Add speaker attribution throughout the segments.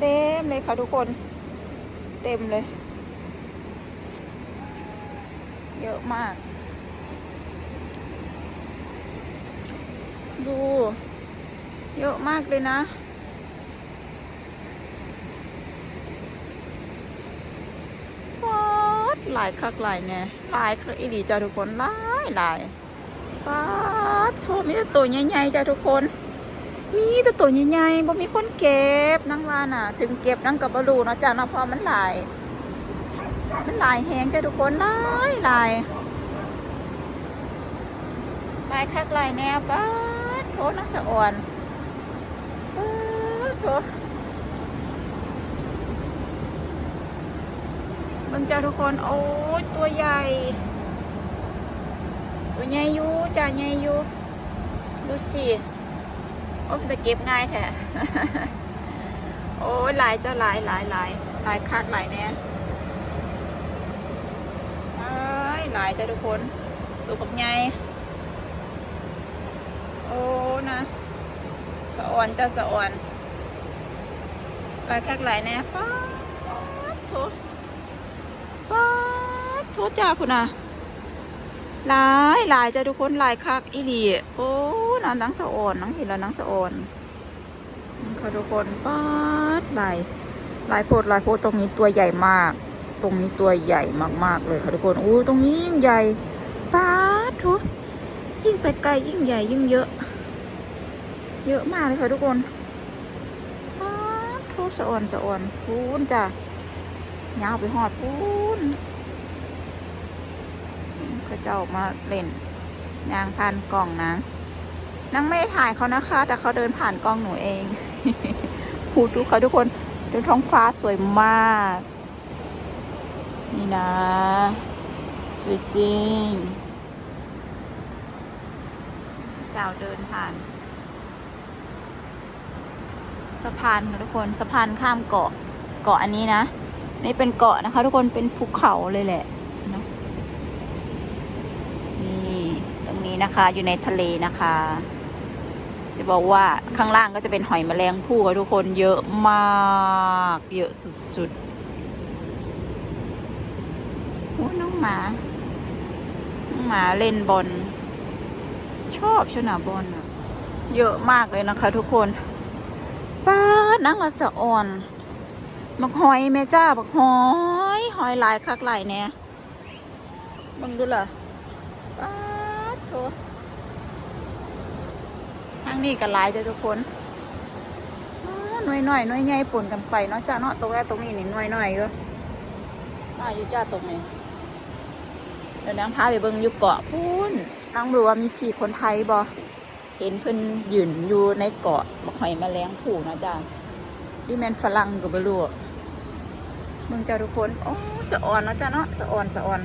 Speaker 1: เต็มเลยค่ะทุกคน เต็มเลย เยอะมาก ดู เยอะมากเลยนะ ป๊าดหลายคักหลายแน่หลายคักอีดีจ้าทุกคนหลายหลายป๊าดโชว์มีแต่ตัวใหญ่ๆจ้าทุกคน มีแต่ตัวใหญ่ๆบ่มีคนเก็บนั่งว่าน่ะ ถึงเก็บนั่งกับบรูเนาะจ้าเนาะพราะมันหลาย มันหลายแหงจ้าทุกคนหลายหลายหลายคักหลายแนวป๊าโทนักสะอ่อนป๊าโทมึงจ้าทุกคนโอ้ยตัวใหญ่ ตัวใหญ่อยู่จ้าใหญ่อยู่ดูสิ โอ้ยแต่เก็บง่ายแท้โอ้ยหลายจ้าหลายหลายหลายหลายคักหลายแน่หลายหลายจ้าทุกคนตัวปักใหญ่โอ้นะสะอ่อนจ้าสะอ่อนหลายคักหลายแน่ป๊าดโถป๊าดโทษจ้าพุ่นน่ะ หลายหลายจ้าทุกคนหลายคักอีหลีโอ้นังนังสะอ่อนนังเห็นแล้วนังสะอ่อนค่ะทุกคนป๊าดหลายหลายโพดหลายโพดตรงนี้ตัวใหญ่มาก ตรงนี้ตัวใหญ่มากๆเลยค่ะทุกคนอู้ตรงนี้ยิ่งใหญ่ป๊าดทุกยิ่งไปไกลยิ่งใหญ่ยิ่งเยอะ เยอะมากเลยค่ะทุกคนป๊าดทษสะอ่อนสะอ่อนพูนจ้ะยาวไปหอดพูน เขาเจ้ามาเล่นยางผ่านกล่องนะนังไม่ได้ถ่ายเขานะคะ แต่เขาเดินผ่านกล้องหนูเองหูดูเขาทุกคนดูท้องฟ้าสวยมาก นี่นะ สวยจริง สาวเดินผ่าน สะพานค่ะทุกคนสะพานข้ามเกาะเกาะอันนี้นะ นี่เป็นเกาะนะคะ ทุกคนเป็นภูเขาเลยแหละนี่ตรง นี้นะคะ อยู่ในทะเลนะคะ จะบอกว่าข้างล่างก็จะเป็นหอยแมลงภู่ค่ะทุกคนเยอะมาก เยอะสุดๆโอ้น้องหมา น้องหมาเล่นบอลชอบชนะบอลอะเยอะมากเลยนะคะ ทุกคนป้านังละสะอ่อนบักหอยแม่จ้าบักหอย หอยหลายคักหลายแน่เบังดูล่ะป๊า ดโถทางนี้ก็หลายจ้ะทุกคนอ๋อหน่วยหน่อยหน่วยใหญ่ปนกันไปเนาะจ้าเนาะตรงแรกตรงนี้นี่หน่วยหน่อยก็มาอยู่จ้าตรงนี้เดี๋ยวนางพาไปเบิ่งอยู่เกาะพูนนางรู้ว่ามีพี่คนไทยบ่เห็นเพิ่นยืนอยู่ในเกาะบักหอยแมลงผูเนาะจ้าดิแมนฝรั่งกับบลูเมืองจ้าทุกคนโอ้สะอ่อนเนาะจ้าเนาะสะอ่อนสะอ่อน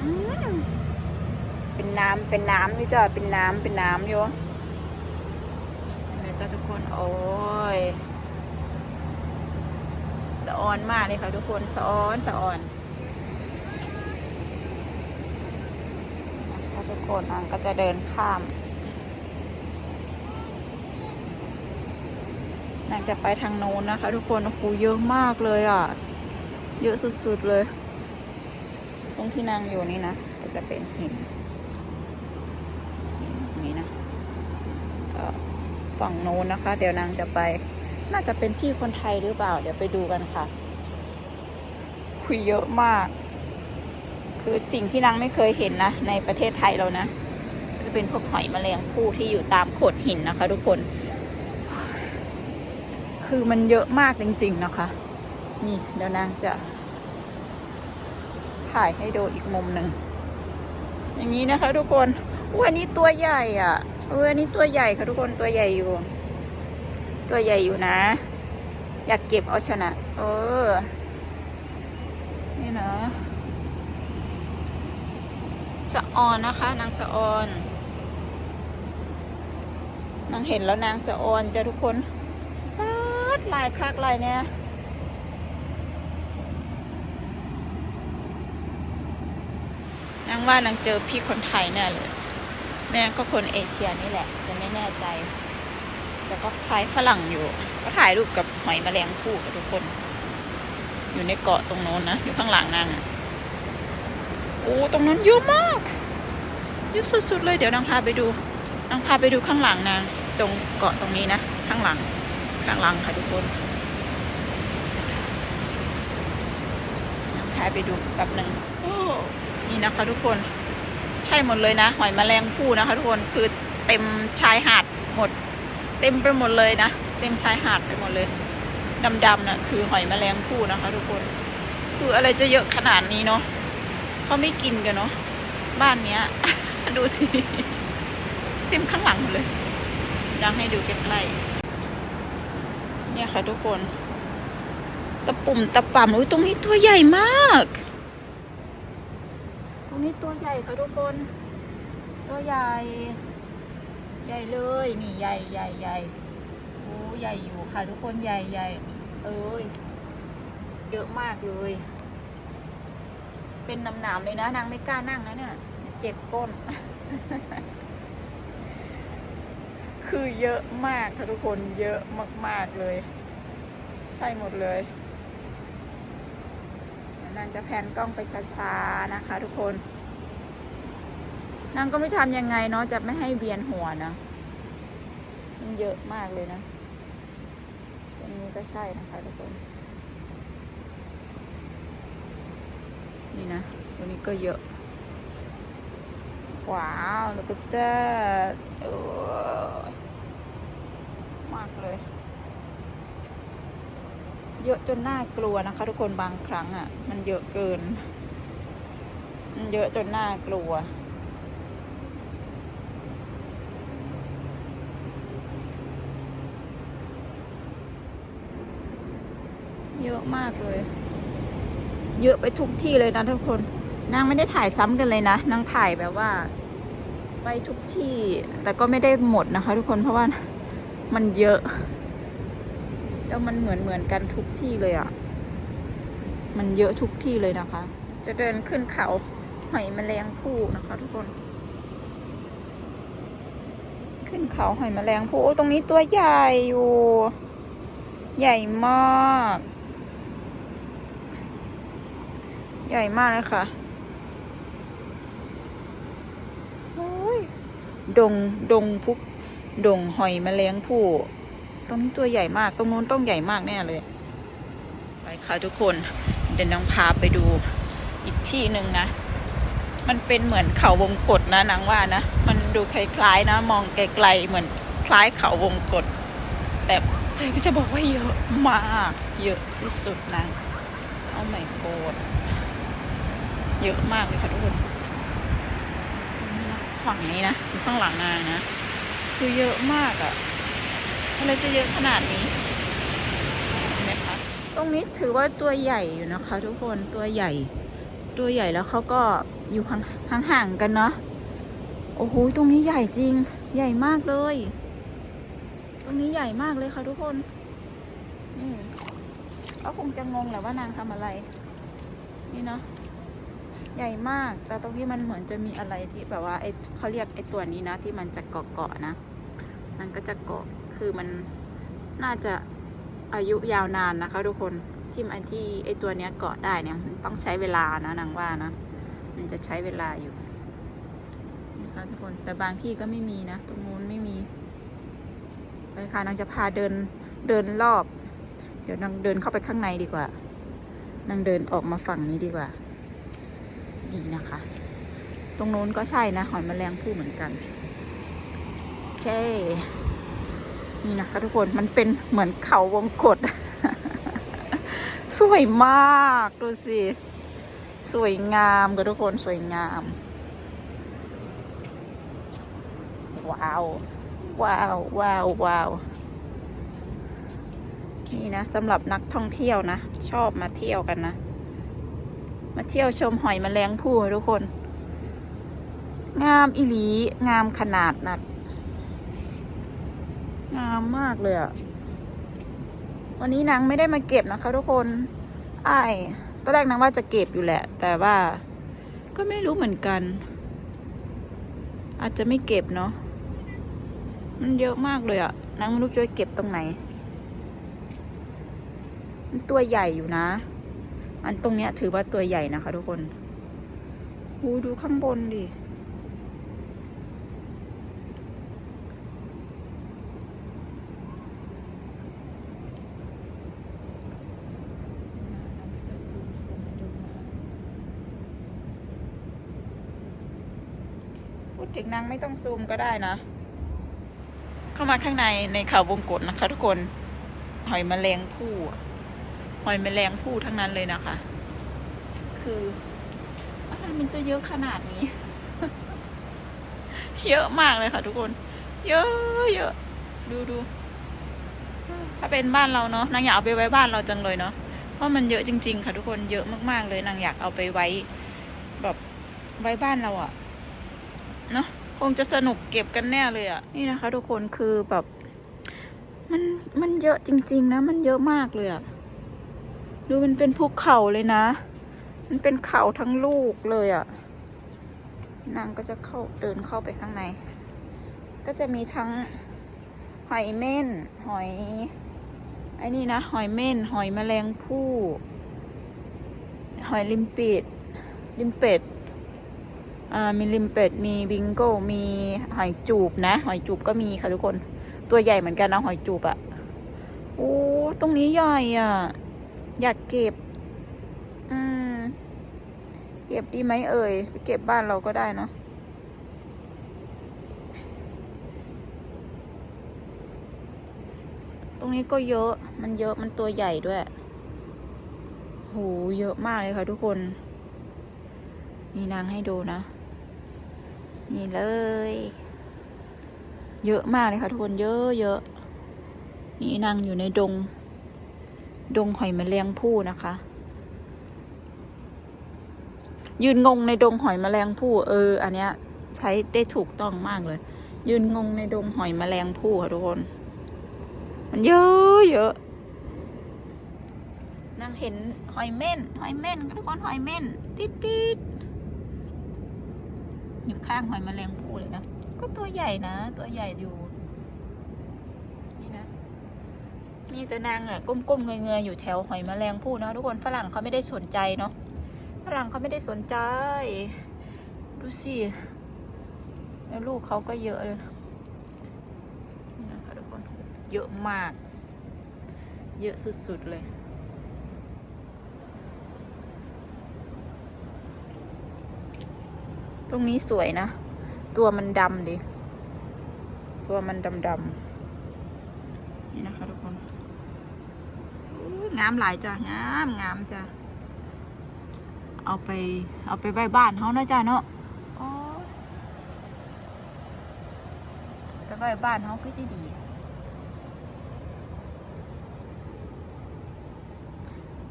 Speaker 1: อืมเป็ นน้ำเป็นน้ำนี่จ้าเป็นน้ำเป็นน้ำอยู่เนี่ยจ้าทุกคนโอ้ยสะอ่อนมากเลยค่ะทุกคนสะอ่อนสะอ่อนนะคะทุกคนอะก็จะเดินข้ามนางจะไปทางโน้นนะคะ ทุกคนโอ้โหเยอะมากเลยอะ เยอะสุดๆเลย ตรงที่นางอยู่นี่นะ ก็จะเป็นหินนี่นะก็ ฝั่งโน้นนะคะ เดี๋ยวนางจะไป น่าจะเป็นพี่คนไทยหรือเปล่า เดี๋ยวไปดูกันค่ะ คุยเยอะมาก คือสิ่งที่นางไม่เคยเห็นนะ ในประเทศไทยเรานะจะเป็นพวกหอยแมลงภู่ที่อยู่ตามโขดหินนะคะ ทุกคน คือมันเยอะมากจริง ๆนะคะ นี่เดี๋ยวนางจะ ถ่ายให้ดูอีกมุมหนึ่งอย่างนี้นะคะ ทุกคนอุ้ยอันนี้ตัวใหญ่อะ อุ้ยอันนี้ตัวใหญ่ค่ะทุกคนตัวใหญ่อยู่ ตัวใหญ่อยู่นะ อยากเก็บเอาชนะ เออ นี่นะสะออนนะคะ นางสะออนนางเห็นแล้วนางสะออนจ้ะทุกคนป๊าดลายคักลายเนี่ยนางว่านางเจอพี่คนไทยแน่เลย แม่ก็คนเอเชียนี่แหละแต่ไม่แน่ใจ แต่ก็คล้ายฝรั่งอยู่ ก็ถ่ายรูปกับหอยแมลงภู่กับทุกคน อยู่ในเกาะตรงโน้นนะ อยู่ข้างหลังนางอะโอ้ตรงนั้นเยอะมากเยอะสุดๆเลยเดี๋ยวนางพาไปดูนางพาไปดูข้างหลังนางตรงเกาะตรงนี้นะ ข้างหลัง ข้างหลังค่ะทุกคนนางพาไปดูแป๊บหนึ่งนี่นะคะทุกคน ใช่หมดเลยนะ หอยแมลงภู่นะคะทุกคนคือเต็มชายหาดหมด เต็มไปหมดเลยนะ เต็มชายหาดไปหมดเลยดำๆน่ะคือหอยแมลงภู่นะคะ ทุกคน คืออะไรจะเยอะขนาดนี้เนาะเขาไม่กินกันเนาะบ้านเนี้ย ดูสิเต็มข้างหลังหมดเลยดังให้ดูใกล้ๆเนี่ยค่ะทุกคน ตะปุ่มตะป่ำอุ้ยตรงนี้ตัวใหญ่มาก รงนี้ตัวใหญ่ค่ะทุกคน ตัวใหญ่ ใหญ่เลย นี่ใหญ่ใหญ่ใหญ่โอ้ใหญ่อยู่ค่ะทุกคนใหญ่ใหญ่เอ้ยเยอะมากเลย เป็นน้ำหนามเลยนะนางไม่กล้านั่งนะเนี่ยเจ็บก้น คือเยอะมากค่ะทุกคนเยอะมาก ๆเลย ใช่หมดเลย นางจะแพนกล้องไปช้าๆนะคะ ทุกคน นางก็ไม่ทำยังไงเนาะจะไม่ให้เวียนหัวนะมันเยอะมากเลยนะตรงนี้ก็ใช่นะคะทุกคน นี่นะตัวนี้ก็เยอะ ว้าวแล้วก็จะเออมากเลย เยอะจนน่ากลัวนะคะ ทุกคนบางครั้งอะ่ะ มันเยอะเกิน มันเยอะจนน่ากลัว เยอะมากเลย เยอะไปทุกที่เลยนะทุกคน นางไม่ได้ถ่ายซ้ำกันเลยนะนางถ่ายแบบว่า ไปทุกที่ แต่ก็ไม่ได้หมดนะคะ ทุกคนเพราะว่ามันเยอะ แล้วมันเหมือนเหมือนกันทุกที่เลยอะ่ะ มันเยอะทุกที่เลยนะคะ จะเดินขึ้นเขาหอยแมลงภู่นะคะ ทุกคน ขึ้นเขาหอยแมลงภู่ตรงนี้ตัวใหญ่อยู่ ใหญ่มาก ใหญ่มากเลยค่ะโอ้ยดง ดงพุก ดงหอยแมลงผู้ ตรงนี้ตัวใหญ่มาก ตรงนู้นต้องใหญ่มากแน่เลย ไปค่ะทุกคน เดี๋ยวน้องพาไปดูอีกที่หนึ่งนะ มันเป็นเหมือนเขาวงกฏนะนางว่านะ มันดูคล้ายๆนะ มองไกลๆเหมือนคล้ายเขาวงกฏแต่เธอก็จะบอกว่าเยอะมาก เยอะที่สุดนะเอาไม่โกดเยอะมากเลยค่ะทุกคนฝั่งนี้นะอยู่ข้างหลังนางนะ คือเยอะมากอะ อะไรจะเยอะขนาดนี้เห็นไหมคะตรงนี้ถือว่าตัวใหญ่อยู่นะคะ ทุกคนตัวใหญ่ ตัวใหญ่แล้วเขาก็อยู่ห่างๆกันเนาะโอ้โหตรงนี้ใหญ่จริง ใหญ่มากเลย ตรงนี้ใหญ่มากเลยค่ะทุกคนนี่ก็คงจะงงแหละว่านางทำอะไร นี่เนาะใหญ่มาก แต่ตรงนี้มันเหมือนจะมีอะไรที่แบบว่าไอเขาเรียกไอตัวนี้นะ ที่มันจะเกาะเกาะนะ มันก็จะเกาะ คือมันน่าจะอายุยาวนานนะคะ ทุกคนที่มันที่ไอตัวเนี้ยเกาะได้เนี่ยมันต้องใช้เวลานะนางว่านะมันจะใช้เวลาอยู่นะคะทุกคนแต่บางที่ก็ไม่มีนะ ตรงนู้นไม่มีไปค่ะนางจะพาเดินเดินรอบ เดี๋ยวนางเดินเข้าไปข้างในดีกว่านางเดินออกมาฝั่งนี้ดีกว่าดีนะคะ ตรงโน้นก็ใช่นะหอยแมลงภู่เหมือนกัน โอเค นี่นะคะทุกคนมันเป็นเหมือนเขาวงกฏสวยมากดูสิ สวยงามกับทุกคนสวยงาม ว้าว ว้าวว้าวว้าวนี่นะสำหรับนักท่องเที่ยวนะ ชอบมาเที่ยวกันนะ มาเที่ยวชมหอยแมลงภู่ทุกคน งามอิหลีงามขนาดนัก งามมากเลยอะวันนี้นางไม่ได้มาเก็บนะคะ ทุกคนไอ้ตอนแรกนางว่าจะเก็บอยู่แหละ แต่ว่าก็ไม่รู้เหมือนกัน อาจจะไม่เก็บเนาะมันเยอะมากเลยอะนางไม่รู้จะเก็บตรงไหน มันตัวใหญ่อยู่นะ อันตรงเนี้ยถือว่าตัวใหญ่นะคะ ทุกคนหูดูข้างบนดิ ถึงนางไม่ต้องซูมก็ได้นะ เข้ามาข้างในในเขาวงกฏนะคะทุกคนหอยแมลงภู่หอยแมลงภู่ทั้งนั้นเลยนะคะ คืออะไรมันจะเยอะขนาดนี้ เยอะมากเลยค่ะทุกคน เยอะเยอะดูดูถ้าเป็นบ้านเราเนาะนางอยากเอาไปไว้บ้านเราจังเลยเนาะเพราะมันเยอะจริง ๆ ค่ะทุกคนเยอะมากๆเลยนางอยากเอาไปไว้ แบบไว้บ้านเราอะ เนาะคงจะสนุกเก็บกันแน่เลยอะนี่นะคะ ทุกคนคือแบบมันมันเยอะจริง ๆ นะ มันเยอะมากเลยอะดูมันเป็นภูเขาเลยนะ มันเป็นเขาทั้งลูกเลยอะนางก็จะเข้าเดินเข้าไปข้างใน ก็จะมีทั้งหอยเม่น หอยไอ้นี่นะ หอยเม่น หอยแมลงภู่หอยลิมปิดลิมเป็ด มีลิมเป็ด มีบิงโก้มีหอยจูบนะ หอยจูบก็มีค่ะทุกคน ตัวใหญ่เหมือนกันนะหอยจูบอะโอ้ ตรงนี้ใหญ่อะอยากเก็บ อืม เก็บดีไหมเอ่ยไปเก็บบ้านเราก็ได้เนาะตรงนี้ก็เยอะ มันเยอะ มันตัวใหญ่ด้วย โห เยอะมากเลยค่ะทุกคน นี่นางให้ดูนะ นี่เลย เยอะมากเลยค่ะทุกคนเยอะเยอะนี่นางอยู่ในดง ดงหอยแมลงภู่นะคะ ยืนงงในดงหอยแมลงภู่เออ อันเนี้ย ใช้ได้ถูกต้องมากเลย ยืนงงในดงหอยแมลงภู่ค่ะทุกคน มันเยอะเยอะนางเห็นหอยเม่น หอยเม่นทุกคนหอยเม่น ติดติด อยู่ข้างหอยแมลงภู่เลยนะ ก็ตัวใหญ่นะ ตัวใหญ่อยู่ นี่นะ นี่ตัวนางอะก้มๆเงยๆอยู่แถวหอยแมลงภู่เนาะทุกคนฝรั่งเขาไม่ได้สนใจเนาะฝรั่งเขาไม่ได้สนใจ ดูสิ แล้วลูกเขาก็เยอะเลยนี่นะคะทุกคน เยอะมาก เยอะสุดๆเลย ตรงนี้สวยนะ ตัวมันดำดิ ตัวมันดำๆนี่นะคะทุกคนงามหลายจ้ะ งามงามจ้ะ เอาไป เอาไปไว้บ้านเขานะจ้ะเนาะไปไว้บ้านเขาคือสิดี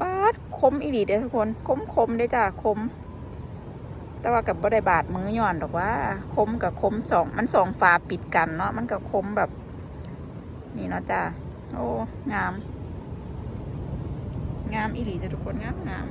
Speaker 1: ปาดคมอีหลีเด้อทุกคน คมคมเด้จ้ะ คม แต่ว่ากับบ่ได้บาดมือหย่อนดอกว่าคมกับคมสองมันสองฝาปิดกันเนาะมันกับคมแบบ นี่เนาะจ้าโอ้งาม งามอีหลีจ้ะทุกคนงามงาม